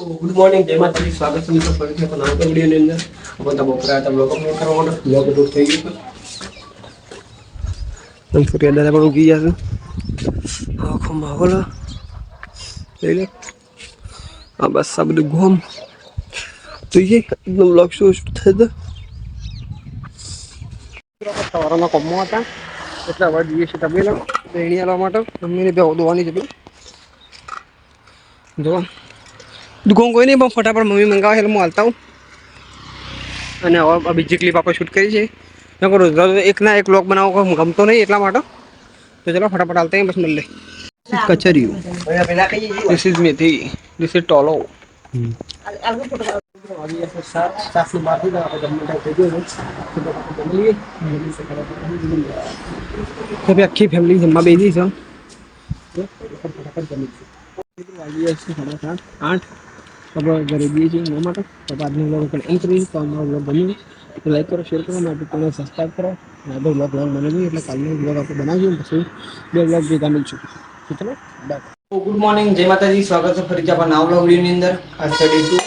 Good morning જય માતાજી સ્વાગત છે મિત્રો ફરીથી આપણા નવા વિડીયોની અંદર આપણે તો બપોરે હતા બ્લોગ અપલોડ કરવા માટે બ્લોગ અપલોડ થઈ ગયું છે અને સૂર્ય દાદા પણ ઉગી ગયા છે આખો માહોલ લઈ લે આ બસ આ બધું ઘોમ જોઈએ એકદમ બ્લોગ શો થઈ જાય સવારના કોમમાં હતા એટલે હવે જઈએ છીએ તબેલા બેણી આવવા માટે મમ્મીને બે દોવાની છે જો દુકાન કોઈ નહીં પણ ફટાફટ મમ્મી મંગાવે એટલે હું હાલતા હું અને હવે બીજી ક્લિપ આપણે શૂટ કરી છે. કહું રોજ રોજ એક બ્લોગ બનાવો કોઈ ગમતો નહીં એટલા માટે. તો ચલો ફટાફટ હાલતા બસ મળે કચરિયું દિસ ઇઝ મેથી દિસ ઇઝ ટોલો આખી ફેમિલી જમવા બેસી છે છે. આઠ આપણે ઘરે જઈએ છીએ એના માટે તો આજનો બ્લોગ પણ એમ કરી તો અમારો બ્લોગ ગમ્યો તો લાઈક કરો શેર કરો માટે ચેનલ સબસ્ક્રાઈબ કરો અને આગળ બ્લોગ બ્લોગ બને નહીં એટલે કાલનો બ્લોગ આપણે બનાવીએ પછી બે બ્લોગ ભેગા મળશું તો ચલો બાય ગુડ મોર્નિંગ જય માતાજી સ્વાગત છે ફરીથી આપણા નવા બ્લોગ વિડીયોની અંદર આ સ્ટડી ટુ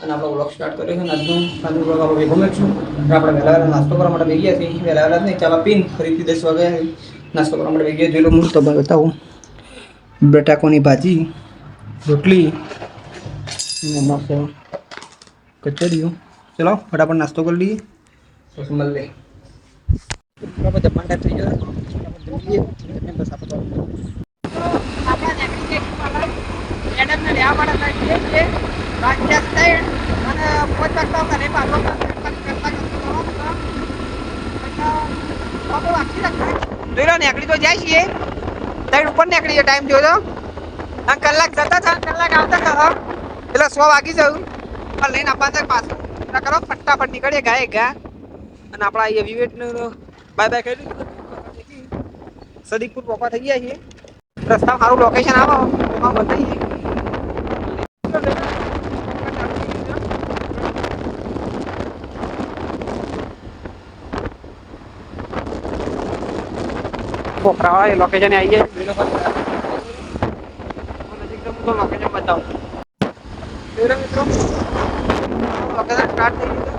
અને આપણો બ્લોગ સ્ટાર્ટ કર્યો છે અને આજનો આજનો બ્લોગ આપણે ભેગો મળશું અને આપણે વહેલા વહેલા નાસ્તો કરવા માટે બેગી ગયા છીએ વહેલા વહેલા જ નહીં ચાલો પીન ફરીથી દસ વાગે નાસ્તો કરવા માટે બેગી જોઈ લો હું તો બતાવું બટાકોની ભાજી રોટલી મસ્ત કચોરીઓ. ચલો ફટાફટ નાસ્તો કરી લઈએ. પછી મળીએ બરાબર જમવાનું ટાઈમ થઈ ગયો. જમી લઈએ. અને બસ આપણે તો છીએ. નીકળી જાય છીએ. સાઈડ ઉપર નીકળી ટાઈમ જોયો કલાક જતા હતા કલાક આવતા હતા એટલે સો વાગી જવું પણ લઈને આપવા છે પાછું એટલે કરો ફટાફટ નીકળીએ ગાય ગા અને આપણા અહીંયા વિવેટનું બાય બાય કરી સદીપુર પપ્પા થઈ ગયા છીએ રસ્તા સારું લોકેશન આવો એમાં બતાવીએ પોખરાવાળા એ લોકેશન આવીએ નજીક તો હું તો લોકેશન બતાવું જોઈ લો મિત્રો લોકેશન સ્ટાર્ટ થઈ ગયું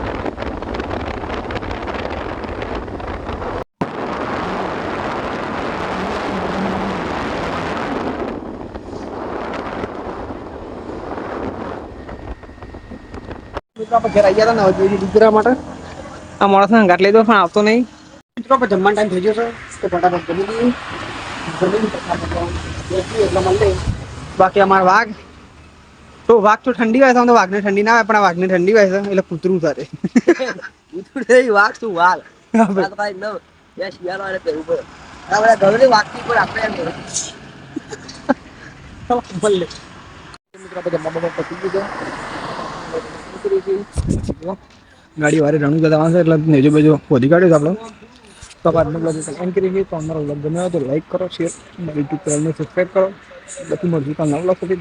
મિત્રો આપણે ઘર આવી ગયા હતા ને દીકરા માટે. આ માણસને ગાંઠ લઈ દો પણ આવતો નહીં. મિત્રો આપણે જમવાનો ટાઈમ થઈ ગયો છે તો ફટાફટ જમી એટલે. બાકી અમારો વાઘ. તો વાઘ તો ઠંડી હોય તો વાઘને ઠંડી ના હોય પણ આ વાઘને ઠંડી હોય છે એટલે કૂતરું તારે વાઘ શું વાલ? વાઘ ભાઈ નવ બે શિયાળો અને પડે આ બધા આપણે એમ મિત્રો આપણે જમવા બમવા પતી ગયું. ગાડી વારે રણું જતા વાંચે એટલે નેજો બેજો વધી કાઢ્યો આપણે. તો આજનો બ્લોગ એન્ડ કરી છીએ. તો અમારો બ્લોગ ગમ્યો તો લાઈક કરો શેર યુટ્યુબ ચેનલને સબસ્ક્રાઈબ કરો. બાકી મળશું કાલ નવ લાખ સુધી